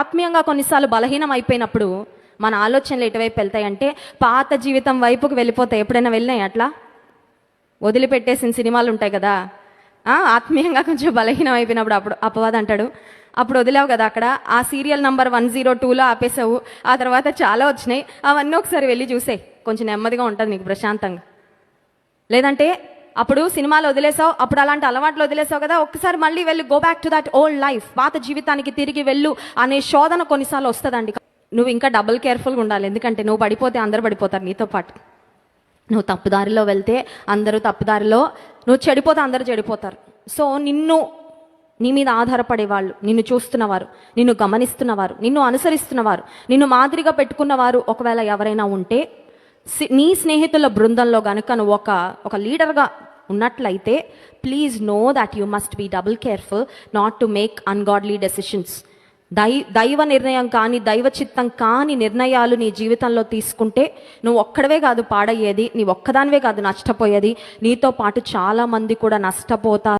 ఆత్మీయంగా కొన్నిసార్లు బలహీనం అయిపోయినప్పుడు మన ఆలోచనలు ఎటువైపు వెళ్తాయంటే పాత జీవితం వైపుకు వెళ్ళిపోతాయి ఎప్పుడైనా వెళ్ళినాయి అట్లా? వదిలిపెట్టేసిన సినిమాలు ఉంటాయి కదా. ఆత్మీయంగా కొంచెం బలహీనం అయిపోయినప్పుడు అప్పుడు అపవాదం అంటాడు. అప్పుడు వదిలావు కదా అక్కడ ఆ సీరియల్ నంబర్ వన్ జీరో టూలో ఆపేసావు. ఆ తర్వాత చాలా వచ్చినాయి. అవన్నీ ఒకసారి వెళ్ళి చూసే. కొంచెం నెమ్మదిగా ఉంటుంది నీకు ప్రశాంతంగా. లేదంటే అప్పుడు సినిమాలు వదిలేసావు అప్పుడు అలాంటి అలవాట్లు వదిలేసావు కదా ఒక్కసారి మళ్ళీ వెళ్ళి go back to that old life పాత జీవితానికి తిరిగి వెళ్ళు అనే శోధన కొన్నిసార్లు వస్తుందండి. నువ్వు ఇంకా డబుల్ కేర్ఫుల్గా ఉండాలి ఎందుకంటే నువ్వు పడిపోతే అందరు పడిపోతారు నీతో పాటు. నువ్వు తప్పుదారిలో వెళ్తే అందరూ తప్పుదారిలో నువ్వు చెడిపోతే అందరూ చెడిపోతారు. సో నిన్ను నీ మీద ఆధారపడేవాళ్ళు నిన్ను చూస్తున్నవారు నిన్ను గమనిస్తున్నవారు నిన్ను అనుసరిస్తున్నవారు నిన్ను మాదిరిగా పెట్టుకున్నవారు ఒకవేళ ఎవరైనా ఉంటే సి- నీ స్నేహితుల బృందంలో కనుక నువ్వు ఒక ఒక లీడర్గా ఉన్నట్లయితే please know that you must be double careful not to make ungodly decisions దై దైవ నిర్ణయం కానీ దైవ చిత్తం కాని నిర్ణయాలు నీ జీవితంలో తీసుకుంటే నువ్వు ఒక్కడవే కాదు పాడయ్యేది నీ ఒక్కదానివే కాదు నష్టపోయేది. నీతో పాటు చాలా మంది కూడా నష్టపోతారు